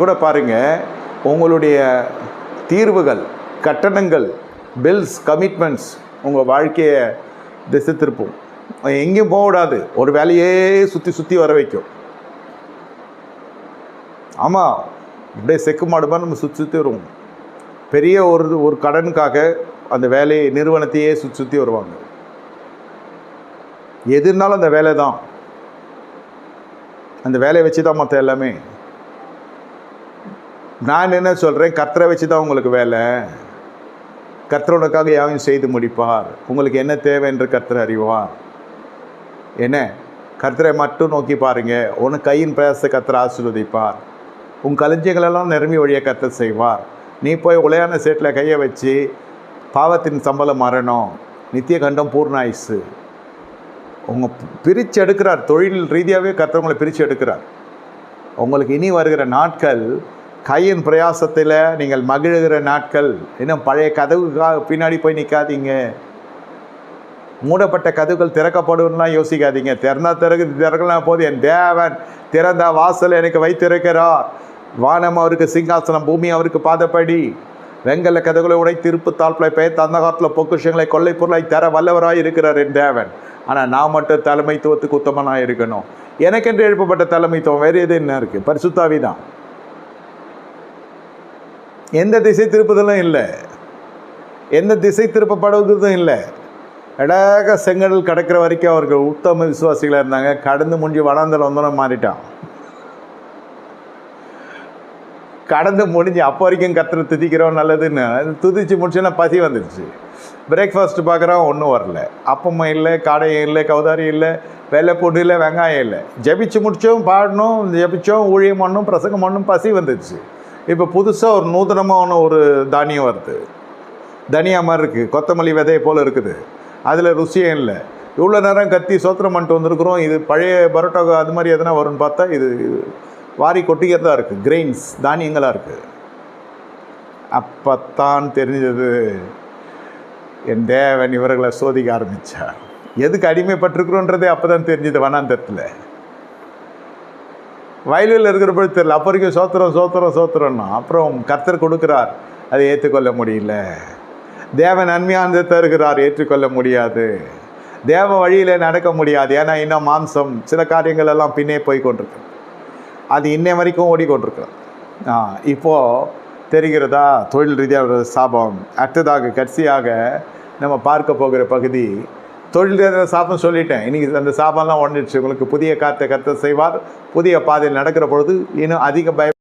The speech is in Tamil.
கூட பாருங்க உங்களுடைய தீர்வுகள் கட்டணங்கள் பில்ஸ் கமிட்மெண்ட்ஸ் உங்கள் வாழ்க்கையை திசை திருப்பும். எங்கேயும் போக விடாது. ஒரு வேலையே சுற்றி சுற்றி வர வைக்கும். ஆமாம் அப்படியே செக்கு மாடுமா நம்ம சுற்றி சுற்றி வருவோம். பெரிய ஒரு ஒரு கடனுக்காக அந்த வேலையை நிறுவனத்தையே சுற்றி சுற்றி வருவாங்க. எதுனாலும் அந்த வேலை தான் அந்த வேலையை வச்சு தான் மற்ற எல்லாமே. நான் என்ன சொல்கிறேன் கர்த்தரை வச்சு தான் உங்களுக்கு வேலை. கர்த்தருனக்காக யாவையும் செய்து முடிப்பார். உங்களுக்கு என்ன தேவை என்று கர்த்தர் அறிவார். என்ன? கர்த்தரை மட்டும் நோக்கி பாருங்க. உன் கையின் பிரயாசத்தை கர்த்தர் ஆசீர்வதிப்பார். உன் கலைஞர்களெல்லாம் நிரம்பி வழியை கர்த்தர் செய்வார். நீ போய் உலையான சேட்டில் கையை வச்சு பாவத்தின் சம்பளம் மரணம் நித்திய கண்டம் பூர்ணாயுசு உங்கள் பிரித்து எடுக்கிறார். தொழில் ரீதியாகவே கர்த்தர் பிரித்து எடுக்கிறார். உங்களுக்கு இனி வருகிற நாட்கள் கையின் பிரயாசத்தில் நீங்கள் மகிழுகிற நாட்கள் இன்னும் பழைய கதவுக்காக பின்னாடி போய் நிற்காதீங்க மூடப்பட்ட கதவுகள் திறக்கப்படும்லாம் யோசிக்காதீங்க. திறந்தா திறகு திறக்கலாம் போது என் தேவன் திறந்த வாசல் எனக்கு வைத்திருக்கிறார். வானம் அவருக்கு சிங்காசனம் பூமி அவருக்கு பாதப்படி. வெங்கல கதவுகளை உடை திருப்பு தாழ்ப்பை பெயர்த்து அந்த காலத்தில் பொக்குஷங்களை கொள்ளை பொருளை தர வல்லவராய் இருக்கிறார் என் தேவன். ஆனால் நான் மட்டும் தலைமைத்துவத்துக்கு உத்தமனாக இருக்கணும். எனக்கென்று எழுப்பப்பட்ட தலைமைத்துவம் வேறு எது என்ன இருக்குது பரிசுத்தாவி தான் எந்த திசை திருப்புதலும் இல்லை. எந்த திசை திருப்பப்படுவதும் இல்லை. எடாக செங்கடல் கடக்கிற வரைக்கும் அவர்கள் உத்தம விசுவாசிகளாக இருந்தாங்க. கடந்து முடிஞ்சு வனாந்தரம் வந்தோன்னு மாறிட்டான். கடந்து முடிஞ்சு அப்போ வரைக்கும் கத்திர துதிக்கிறோம் நல்லதுன்னு. துதிச்சு முடிச்சுன்னா பசி வந்துடுச்சு பிரேக்ஃபாஸ்ட் பார்க்குறோம் ஒன்றும் வரல. அப்பமும் இல்லை காடையும் இல்லை கௌதாரி இல்லை வெள்ளை பூண்டு இல்லை வெங்காயம் இல்லை. ஜபிச்சு முடித்தோம் பாடணும் ஜபிச்சோம் ஊழியம் பண்ணணும் பிரசங்கம் பண்ணணும் பசி வந்துடுச்சு இப்போ புதுசாக ஒரு நூதனமான ஒரு தானியம் வருது. தனியா மாதிரி இருக்குது கொத்தமல்லி விதையை போல் இருக்குது. அதில் ருசியே இல்லை. இவ்வளோ நேரம் கத்தி சோத்திரம் பண்ணிட்டு வந்திருக்கிறோம். இது பழைய பரோட்டா அது மாதிரி எதனா வரும்னு பார்த்தா இது இது வாரி கொட்டிக்கிறதா இருக்குது கிரெயின்ஸ் தானியங்களாக இருக்குது அப்பத்தான் தெரிஞ்சது. என் தேவன் இவர்களை சோதிக்க ஆரம்பித்தார் எதுக்கு அடிமைப்பட்டிருக்கிறோன்றதே அப்போ தான் தெரிஞ்சது வனாந்தரத்தில். வயலில் இருக்கிற பொழுது தெரியல. அப்போ வரைக்கும் சோத்திரம் சோத்திரம் சோத்திரம்னா அப்புறம் கர்த்தர் கொடுக்குறார். அதை ஏற்றுக்கொள்ள முடியல. தேவ நன்மையானது தருகிறார் ஏற்றுக்கொள்ள முடியாது. தேவ வழியில் நடக்க முடியாது. ஏன்னா இன்னும் மாம்சம் சில காரியங்கள் எல்லாம் பின்னே போய் கொண்டிருக்கு அது இன்னை வரைக்கும் ஓடிக்கொண்டிருக்கிறோம் ஆ இப்போது தெரிகிறதா? தொழில் ரீதியாக சாபம். அடுத்ததாக கடைசியாக நம்ம பார்க்க போகிற பகுதி தொழில் ரீதியாக சாபம் சொல்லிட்டேன். இன்றைக்கி அந்த சாபம்லாம் உடஞ்சிடுச்சு உங்களுக்கு புதிய காற்றை கத்த செய்வார். புதிய பாதையில் நடக்கிற பொழுது இன்னும் அதிக பய